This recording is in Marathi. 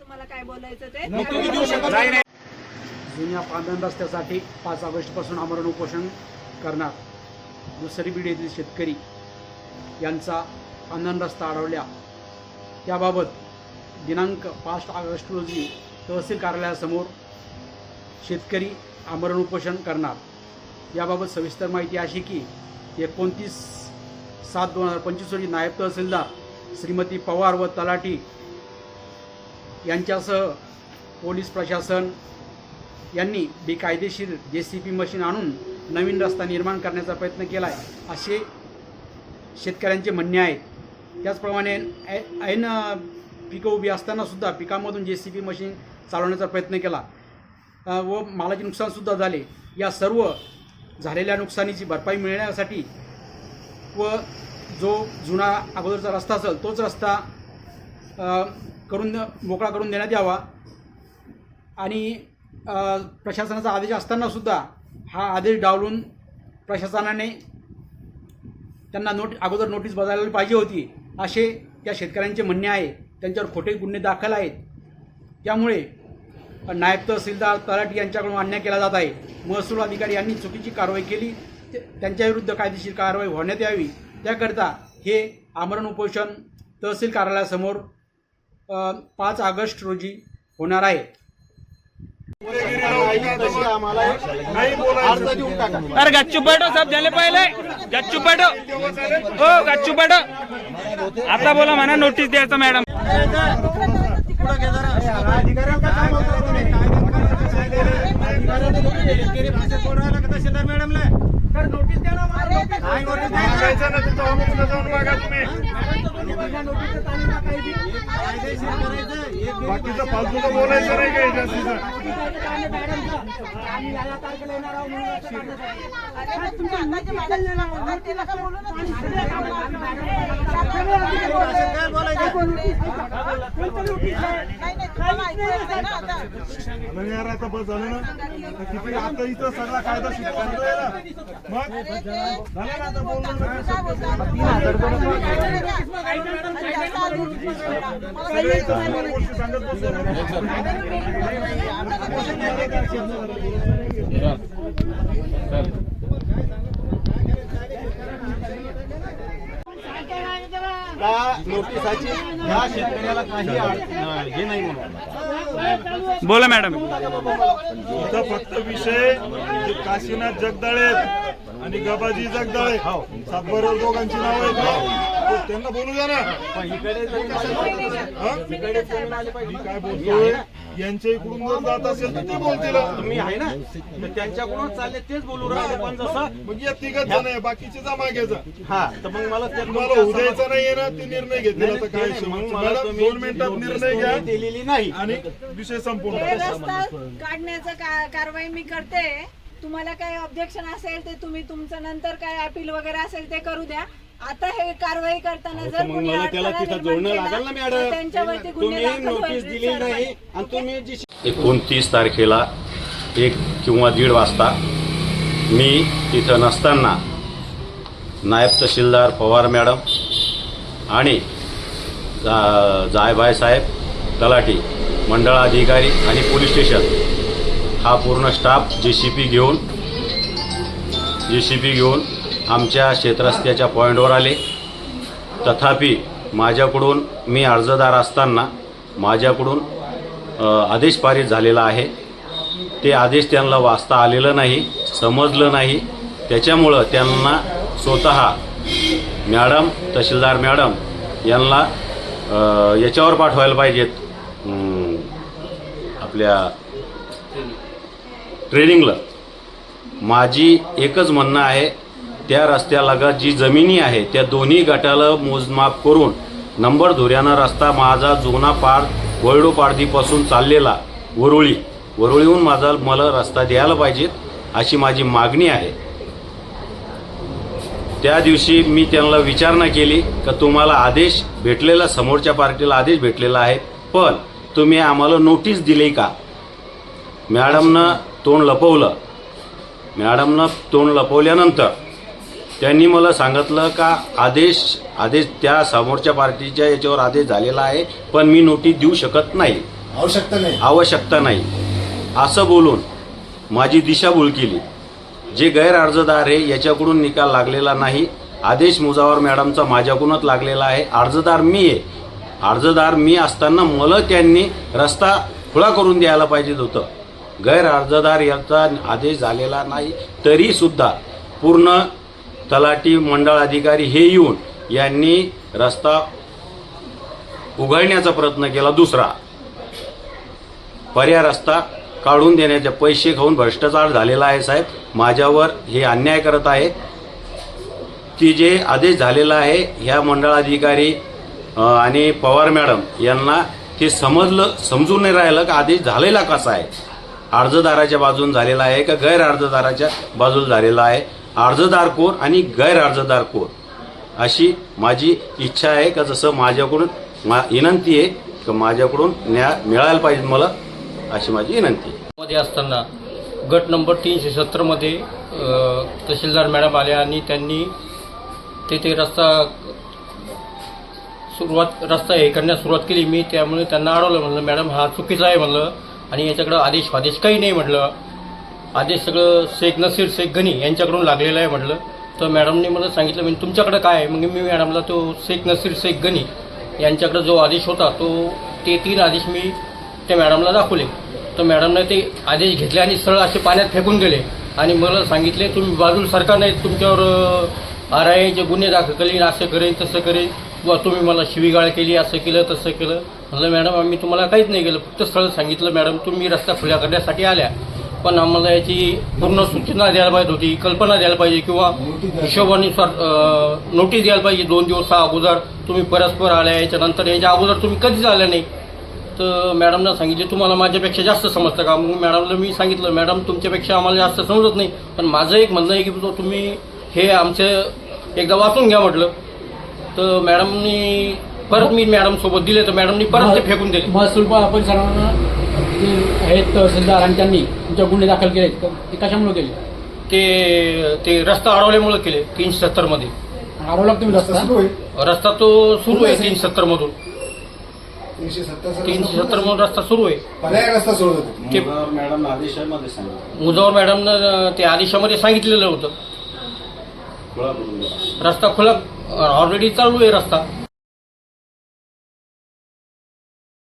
तुम्हाला काय बोलायचं ते? जुन्या पांधन रस्त्यासाठी पाच ऑगस्टपासून आमरण उपोषण करणार. दुसरी बीड येथील शेतकरी यांचा पांधन रस्ता अडवल्या. त्याबाबत दिनांक पाच ऑगस्ट रोजी तहसील कार्यालयासमोर शेतकरी आमरण उपोषण करणार. याबाबत सविस्तर माहिती अशी की एकोणतीस सात दोन हजार पंचवीस रोजी नायब तहसीलदार श्रीमती पवार व तलाठी यांच्यासह पोलीस प्रशासन यांनी बेकायदेशीर जे सी पी मशीन आणून नवीन रस्ता निर्माण करण्याचा प्रयत्न केला आहे असे शेतकऱ्यांचे म्हणणे आहे त्याचप्रमाणे ऐ ऐन पिकं उभी असतानासुद्धा पिकामधून जे सी पी मशीन चालवण्याचा प्रयत्न केला. व मालाचे नुकसानसुद्धा झाले. या सर्व झालेल्या नुकसानीची भरपाई मिळण्यासाठी व जो जुना अगोदरचा रस्ता असेल तोच रस्ता करून मोकळा करून देण्यात यावा. आणि प्रशासनाचा आदेश असतानासुद्धा हा आदेश डावलून प्रशासनाने त्यांना नोट अगोदर नोटीस बजावली पाहिजे होती. असे त्या शेतकऱ्यांचे म्हणणे आहे. त्यांच्यावर खोटे गुन्हे दाखल आहेत. त्यामुळे नायब तहसीलदार तलाठी यांच्याकडून अन्याय केला जात आहे. महसूल अधिकारी यांनी चुकीची कारवाई केली. ते- त्यांच्याविरुद्ध कायदेशीर कारवाई होण्यात यावी. त्याकरिता हे आमरण उपोषण तहसील कार्यालयासमोर पाच ऑगस्ट रोजी होणार आहे. अरे गच्चू बैठो सब झाले पहिले. गच्चू बैठो हो गच्चू बैठो आता बोला म्हणा नोटीस द्यायचं मॅडम तुम्ही बाकीचं फालतू बोलायचं नाही काही यार आता बस झालं ना. किती आता इथं सगळा कायदा शिकवतोय ना. मग? झालं ना आता बोलणं? नोटिसाची शेतकऱ्याला काही हे नाही म्हणून बोला मॅडम. फक्त विषय काशीनाथ जगदाळे आणि गबाजी जगदाळे. सातबारा दोघांची नाव आहेत ना? तो त्यांना बोलू द्या ना. पण इकडे जरी हा? मी काय बोलतोय? यांच्या इकडून जर जात असेल तर ते बोलतील. तुम्ही आहे ना? तर त्यांच्याकडून चालले तेच बोलू राहिले. पण जसं मग या तिघच जण आहे. बाकीचे जमा घ्यायचा हा तर मग मला तुम्हाला उद्यायचा नाहीये ना? ते निर्णय घेतलेला तर काय मग दोन मिनिटात निर्णय घ्या. दिलेली नाही. आणि विषय हे. रस्ता काढण्याचं कारवाई मी करते. तुम्हाला काही ऑब्जेक्शन असेल ते तुम्ही तुमचं नंतर काय अपील वगैरे असेल ते करू द्या. आता हे कारवाई करताना जर मग कुणी मला त्याला तिथं जोडणं लागेल ना मॅडम. त्यांच्यावरती तुम्ही नोटीस. दिली नाही आणि तुम्ही जी एकोणतीस तारखेला एक किंवा दीड वाजता मी तिथं नसताना नायब तहसीलदार पवार मॅडम आणि जा- जायभाई साहेब तलाठी मंडळ अधिकारी आणि पोलीस स्टेशन हा पूर्ण स्टाफ जे सी पी घेऊन जे सी पी घेऊन आमच्या शेतरस्त्याच्या पॉईंटवर आले. तथापि माझ्याकडून मी अर्जदार असताना माझ्याकडून आदेश पारित झालेला आहे. ते आदेश त्यांना वाचता आलेलं नाही समजलं नाही. त्याच्यामुळं त्यांना स्वतः मॅडम तहसीलदार मॅडम यांना याच्यावर पाठवायला पाहिजेत. आपल्या ट्रेनिंगला. माझी एकच म्हणणं आहे त्या रस्त्यालगत जी जमिनी आहे त्या दोन्ही गटाला मोजमाप करून नंबर धुऱ्यानं रस्ता माझा जुना पार वळडू चाललेला वरुळी. वरुळीहून माझा मला रस्ता द्यायला पाहिजेत अशी माझी मागणी आहे. त्या दिवशी मी त्यांना विचारणा केली का तुम्हाला आदेश भेटलेला समोरच्या पार्टीला आदेश भेटलेला आहे पण तुम्ही आम्हाला नोटीस दिली का? मॅडमनं तोंड लपवलं. मॅडमनं तोंड लपवल्यानंतर त्यांनी मला सांगितलं का आदेश आदेश त्या समोरच्या पार्टीच्या याच्यावर आदेश झालेला आहे पण मी नोटीस देऊ शकत नाही. आवश्यकता नाही. आवश्यकता नाही. असं बोलून माझी दिशाभूल केली. जे गैर अर्जदार आहे याच्याकडून निकाल लागलेला नाही. आदेश मुजावर मॅडमचा माझ्याकडूनच लागलेला आहे. अर्जदार मी आहे. अर्जदार मी असताना मला त्यांनी रस्ता खुला करून द्यायला पाहिजे होतं. गैर अर्जदार याचा आदेश झालेला नाही तरीसुद्धा पूर्ण तलाठी मंडळ अधिकारी हे येऊन यांनी रस्ता उघडण्याचा प्रयत्न केला. दुसरा पर्याय रस्ता काढून देण्याचे पैसे खाऊन भ्रष्टाचार झालेला आहे साहेब. माझ्यावर हे अन्याय करत आहे. की जे आदेश झालेला आहे ह्या मंडळाधिकारी आणि पवार मॅडम यांना ते समजलं समजून नाही राहिलं का आदेश झालेला कसा आहे? अर्जदाराच्या बाजून झालेला आहे का गैर अर्जदाराच्या बाजूला झालेला आहे? अर्जदार कोण आणि गैर अर्जदार कोण? अशी माझी इच्छा आहे का जसं माझ्याकडून मा विनंती आहे का माझ्याकडून न्याय मिळायला पाहिजे मला अशी माझी विनंती आहे. मध्ये असताना गट नंबर तीनशे सत्तरमध्ये तहसीलदार मॅडम आल्या आणि त्यांनी तेथे रस्ता सुरुवात रस्ता हे करण्यास सुरुवात केली. मी त्यामुळे त्यांना अडवलं. म्हणलं मॅडम हा चुकीचा आहे. म्हणलं आणि याच्याकडं आदेश फादेश काही नाही म्हटलं. आदेश सगळं शेख नसीर शेख गनी यांच्याकडून लागलेलं आहे म्हटलं. तर मॅडमने मला सांगितलं म्हणजे तुमच्याकडं काय आहे? मग मी मॅडमला तो शेख नसीर शेख गनी यांच्याकडं जो आदेश होता तो ते तीन आदेश मी त्या मॅडमला दाखवले. तर मॅडमने ते आदेश घेतले आणि सरळ असे पाण्यात फेकून गेले. आणि मला सांगितले तुम्ही बाजूला सरकार नाही तुमच्यावर आर आय जे गुन्हे दाखल करेन असं करेन तसं करेन. किंवा तुम्ही मला शिवीगाळ केली असं केलं तसं केलं. म्हटलं मॅडम आम्ही तुम्हाला काहीच नाही केलं फक्त सरळ सांगितलं मॅडम तुम्ही रस्ता खुल्या करण्यासाठी आल्या. पण आम्हाला याची पूर्ण सूचना द्यायला पाहिजे होती कल्पना द्यायला पाहिजे किंवा हिशोबानुसार नोटीस द्यायला पाहिजे दोन दिवसा अगोदर तुम्ही परस्पर आल्या याच्यानंतर याच्या अगोदर तुम्ही कधीच आल्या नाही. तर मॅडमनं सांगितले तुम्हाला माझ्यापेक्षा जास्त समजतं का? मग मॅडमला मी सांगितलं मॅडम तुमच्यापेक्षा आम्हाला जास्त समजत नाही. पण माझं एक म्हणणं आहे की तुम्ही हे आमचं एकदा वाचून घ्या म्हटलं. तर मॅडमनी परत मी मॅडमसोबत दिले तर मॅडमनी परत ते फेकून दिले. महसूल प- परिसरानं जे आहेत तहसीलदार आणि त्यांनी तुमच्या गुन्हे दाखल केले ते कशामुळे केले? ते ते रस्ता अडवल्यामुळे केले तीनशे सत्तरमध्ये अडवला का तुम्ही रस्ता? सुरू आहे. रस्ता तो सुरू आहे तीनशे सत्तरमधून तीनशे सत्तर तीनशे सत्तरमधून रस्ता सुरू आहे. पर्याय रस्ता सोडत होते ते मॅडम आदेशामध्ये सांगितलं. मुजावर मॅडमनं ते आदेशामध्ये सांगितलेलं होतं. रस्ता खुला ऑलरेडी चालू आहे रस्ता.